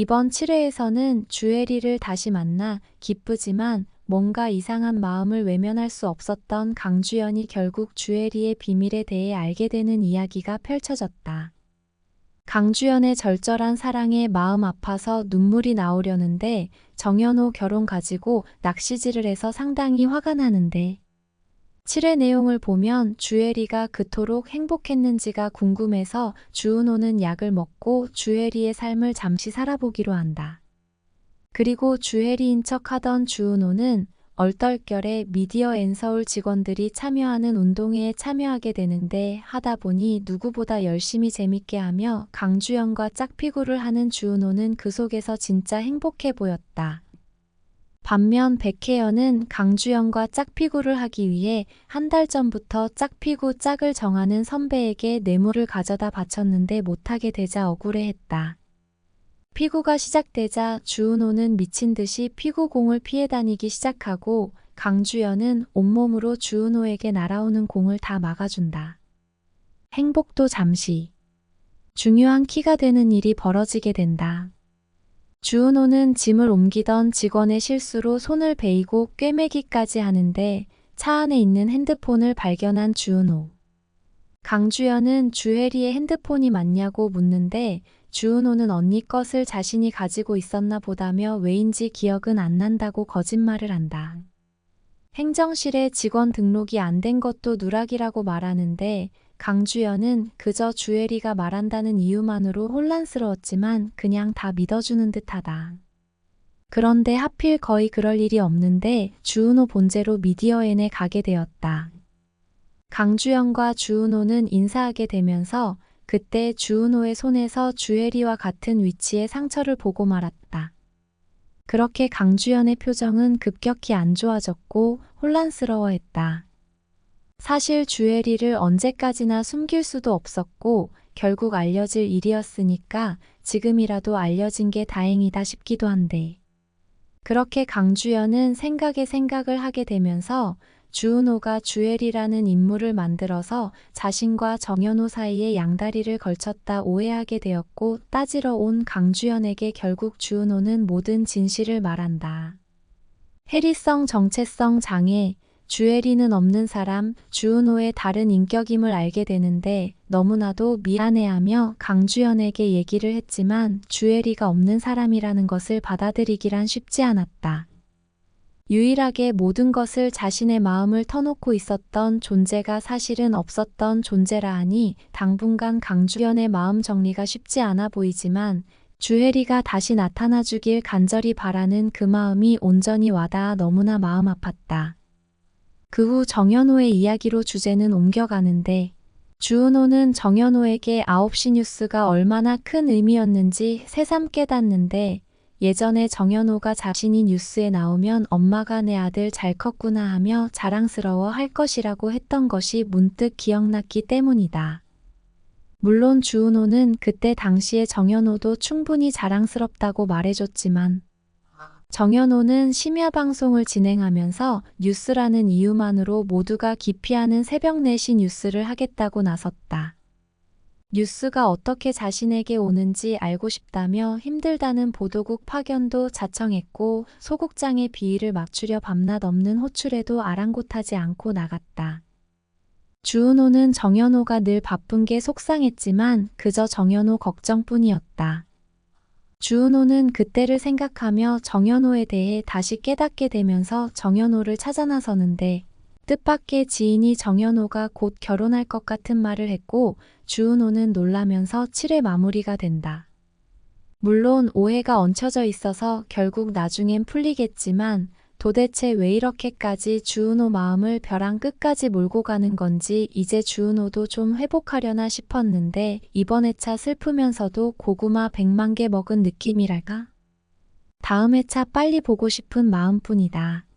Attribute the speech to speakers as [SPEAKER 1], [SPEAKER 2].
[SPEAKER 1] 이번 7회에서는 주애리를 다시 만나 기쁘지만 뭔가 이상한 마음을 외면할 수 없었던 강주연이 결국 주애리의 비밀에 대해 알게 되는 이야기가 펼쳐졌다. 강주연의 절절한 사랑에 마음 아파서 눈물이 나오려는데 정연호 결혼 가지고 낚시질을 해서 상당히 화가 나는데 7회 내용을 보면 주애리가 그토록 행복했는지가 궁금해서 주은호는 약을 먹고 주애리의 삶을 잠시 살아보기로 한다. 그리고 주애리인 척 하던 주은호는 얼떨결에 미디어 앤서울 직원들이 참여하는 운동회에 참여하게 되는데 하다 보니 누구보다 열심히 재밌게 하며 강주연과 짝피구를 하는 주은호는 그 속에서 진짜 행복해 보였다. 반면 백혜연은 강주연과 짝피구를 하기 위해 한 달 전부터 짝피구 짝을 정하는 선배에게 뇌물을 가져다 바쳤는데 못하게 되자 억울해했다. 피구가 시작되자 주은호는 미친 듯이 피구공을 피해 다니기 시작하고 강주연은 온몸으로 주은호에게 날아오는 공을 다 막아준다. 행복도 잠시. 중요한 키가 되는 일이 벌어지게 된다. 주은호는 짐을 옮기던 직원의 실수로 손을 베이고 꿰매기까지 하는데 차 안에 있는 핸드폰을 발견한 주은호. 강주연은 주혜리의 핸드폰이 맞냐고 묻는데 주은호는 언니 것을 자신이 가지고 있었나 보다며 왜인지 기억은 안 난다고 거짓말을 한다. 행정실에 직원 등록이 안 된 것도 누락이라고 말하는데 강주연은 그저 주애리가 말한다는 이유만으로 혼란스러웠지만 그냥 다 믿어주는 듯하다. 그런데 하필 거의 그럴 일이 없는데 주은호 본제로 미디어엔에 가게 되었다. 강주연과 주은호는 인사하게 되면서 그때 주은호의 손에서 주애리와 같은 위치의 상처를 보고 말았다. 그렇게 강주연의 표정은 급격히 안 좋아졌고 혼란스러워했다. 사실 주애리를 언제까지나 숨길 수도 없었고 결국 알려질 일이었으니까 지금이라도 알려진 게 다행이다 싶기도 한데. 그렇게 강주연은 생각에 생각을 하게 되면서 주은호가 주엘이라는 인물을 만들어서 자신과 정연호 사이에 양다리를 걸쳤다 오해하게 되었고 따지러 온 강주연에게 결국 주은호는 모든 진실을 말한다. 해리성 정체성 장애, 주애리는 없는 사람, 주은호의 다른 인격임을 알게 되는데 너무나도 미안해하며 강주연에게 얘기를 했지만 주애리가 없는 사람이라는 것을 받아들이기란 쉽지 않았다. 유일하게 모든 것을 자신의 마음을 터놓고 있었던 존재가 사실은 없었던 존재라 하니 당분간 강주연의 마음 정리가 쉽지 않아 보이지만 주혜리가 다시 나타나 주길 간절히 바라는 그 마음이 온전히 와닿아 너무나 마음 아팠다. 그 후 정연호의 이야기로 주제는 옮겨가는데 주은호는 정연호에게 9시 뉴스가 얼마나 큰 의미였는지 새삼 깨닫는데 예전에 정연호가 자신이 뉴스에 나오면 엄마가 내 아들 잘 컸구나 하며 자랑스러워 할 것이라고 했던 것이 문득 기억났기 때문이다. 물론 주은호는 그때 당시에 정연호도 충분히 자랑스럽다고 말해줬지만 정연호는 심야 방송을 진행하면서 뉴스라는 이유만으로 모두가 기피하는 새벽 4시 뉴스를 하겠다고 나섰다. 뉴스가 어떻게 자신에게 오는지 알고 싶다며 힘들다는 보도국 파견도 자청했고 소극장의 비위를 맞추려 밤낮 없는 호출에도 아랑곳하지 않고 나갔다. 주은호는 정연호가 늘 바쁜 게 속상했지만 그저 정연호 걱정뿐이었다. 주은호는 그때를 생각하며 정연호에 대해 다시 깨닫게 되면서 정연호를 찾아 나서는데 뜻밖의 지인이 정연호가 곧 결혼할 것 같은 말을 했고 주은호는 놀라면서 7회 마무리가 된다. 물론 오해가 얹혀져 있어서 결국 나중엔 풀리겠지만 도대체 왜 이렇게까지 주은호 마음을 벼랑 끝까지 몰고 가는 건지 이제 주은호도 좀 회복하려나 싶었는데 이번 회차 슬프면서도 고구마 100만 개 먹은 느낌이랄까? 다음 회차 빨리 보고 싶은 마음뿐이다.